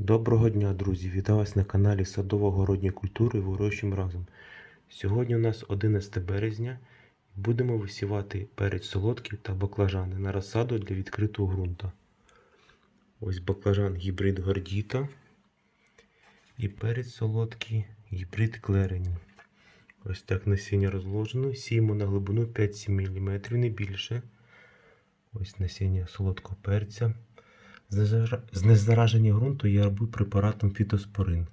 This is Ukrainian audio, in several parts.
Доброго дня, друзі! Вітаю вас на каналі Садово-городні культури Вирощуємо разом. Сьогодні у нас 11 березня. Будемо висівати перець солодкий та баклажани на розсаду для відкритого ґрунту. Ось баклажан гібрид Гордіта і перець солодкий гібрид Клерені. Ось так насіння розложено. Сіємо на глибину 5-7 мм, не більше. Ось насіння солодкого перця. Знезара- Знезараження ґрунту я роблю препаратом фітоспорин.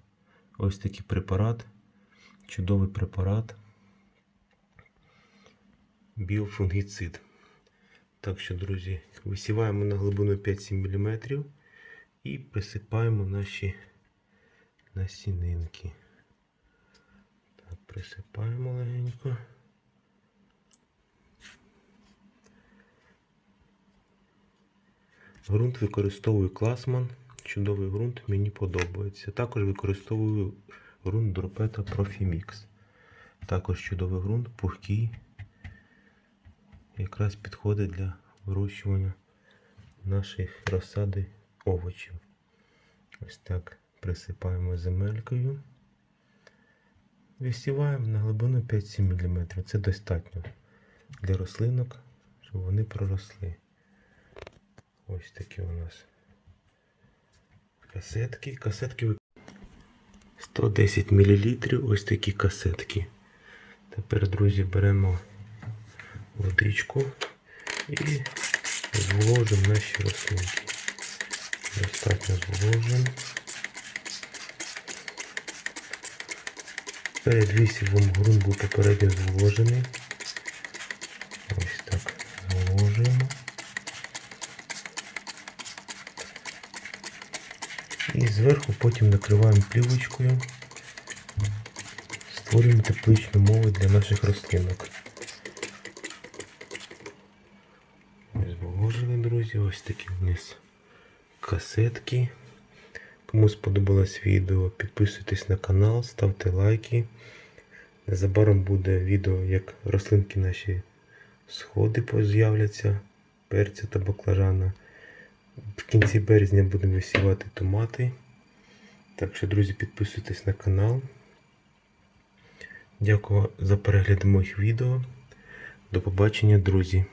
Ось такий препарат, чудовий препарат. Біофунгіцид. Так що, друзі, висіваємо на глибину 5-7 мм і присипаємо наші насінинки. Так, присипаємо легенько. Грунт використовую класман. Чудовий ґрунт, мені подобається. Також використовую ґрунт Дропета Profimix. Також чудовий ґрунт, пухкий. Якраз підходить для вирощування наших розсади овочів. Ось так присипаємо земелькою. Висіваємо на глибину 5-7 мм. Це достатньо для рослинок, щоб вони проросли. Ось такі у нас касетки. Касетки 110 мл. Ось такі касетки. Тепер, друзі, беремо водичку і зволожимо наші рослинки. Достатньо зволожимо. Перед висівом ґрунт був попередньо зволожений. Ось так зволожуємо. І зверху потім накриваємо плівочкою. Створюємо тепличну мову для наших рослинок. Зволожили, друзі, ось такі вниз касетки. Кому сподобалось відео, підписуйтесь на канал, ставте лайки. Незабаром буде відео, як рослинки наші сходи з'являться, перця та баклажана. В кінці березня будемо висівати томати. Так що, друзі, підписуйтесь на канал. Дякую за перегляд моїх відео. До побачення, друзі!